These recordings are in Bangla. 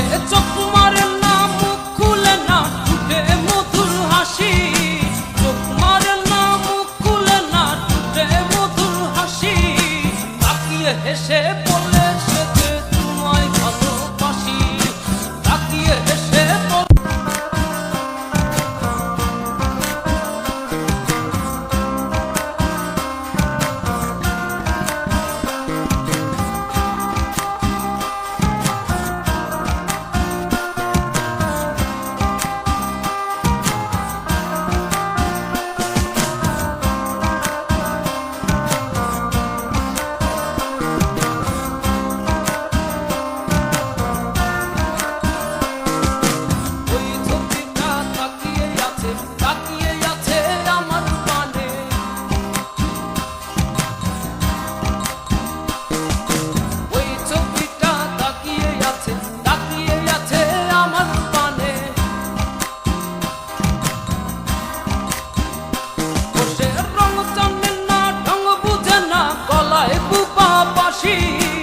ফুটে চোখ মারে না, মুখ খুলে না, ফুটে মধুর হাসি। চোখ মারে না, মুখ খুলে না, ফুটে মধুর হাসি। তাকিয়ে হেসে she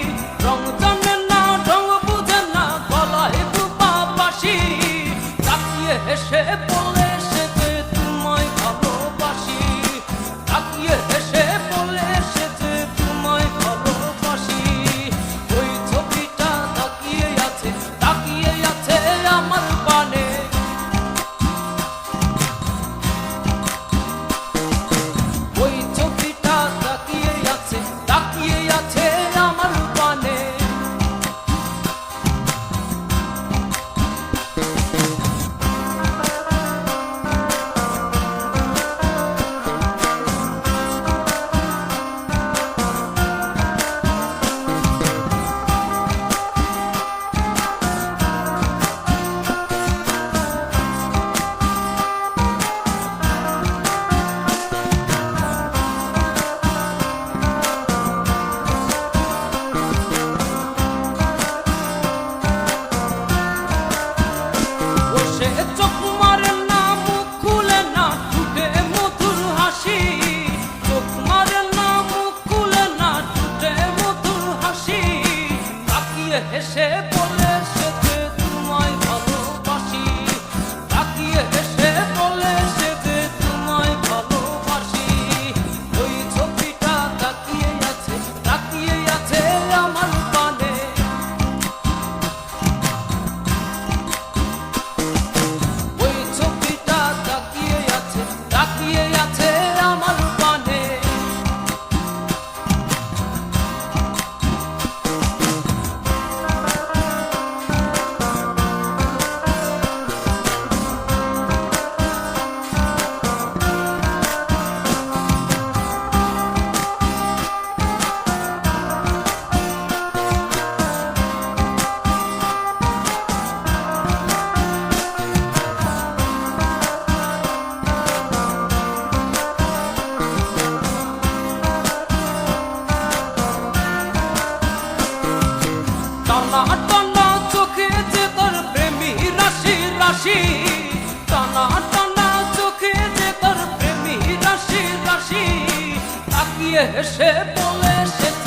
টানা টানা চোখে যে প্রেমী রাশি রাশি তাকিয়ে হেসে বলে সে